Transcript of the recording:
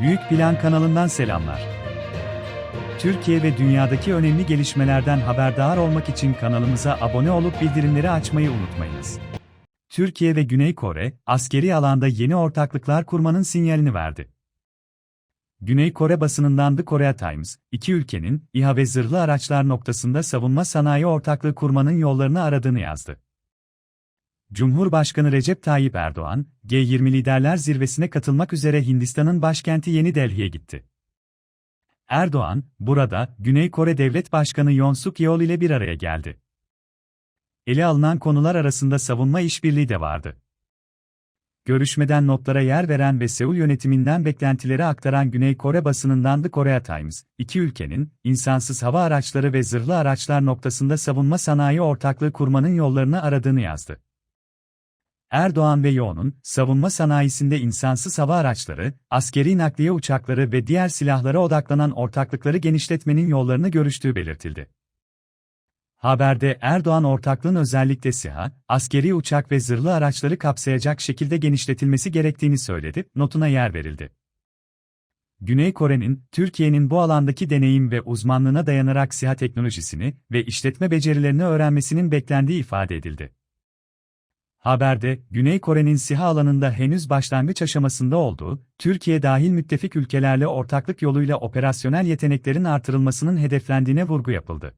Büyük Plan kanalından selamlar. Türkiye ve dünyadaki önemli gelişmelerden haberdar olmak için kanalımıza abone olup bildirimleri açmayı unutmayınız. Türkiye ve Güney Kore, askeri alanda yeni ortaklıklar kurmanın sinyalini verdi. Güney Kore basınından The Korea Times, iki ülkenin İHA ve zırhlı araçlar noktasında savunma sanayi ortaklığı kurmanın yollarını aradığını yazdı. Cumhurbaşkanı Recep Tayyip Erdoğan, G20 liderler zirvesine katılmak üzere Hindistan'ın başkenti Yeni Delhi'ye gitti. Erdoğan, burada Güney Kore Devlet Başkanı Yoon Suk Yeol ile bir araya geldi. Ele alınan konular arasında savunma işbirliği de vardı. Görüşmeden notlara yer veren ve Seul yönetiminden beklentileri aktaran Güney Kore basınından The Korea Times, iki ülkenin, insansız hava araçları ve zırhlı araçlar noktasında savunma sanayi ortaklığı kurmanın yollarını aradığını yazdı. Erdoğan ve Yoğun'un, savunma sanayisinde insansız hava araçları, askeri nakliye uçakları ve diğer silahlara odaklanan ortaklıkları genişletmenin yollarını görüştüğü belirtildi. Haberde Erdoğan ortaklığın özellikle SİHA, askeri uçak ve zırhlı araçları kapsayacak şekilde genişletilmesi gerektiğini söyledi, notuna yer verildi. Güney Kore'nin, Türkiye'nin bu alandaki deneyim ve uzmanlığına dayanarak SİHA teknolojisini ve işletme becerilerini öğrenmesinin beklendiği ifade edildi. Haberde, Güney Kore'nin SİHA alanında henüz başlangıç aşamasında olduğu, Türkiye dahil müttefik ülkelerle ortaklık yoluyla operasyonel yeteneklerin artırılmasının hedeflendiğine vurgu yapıldı.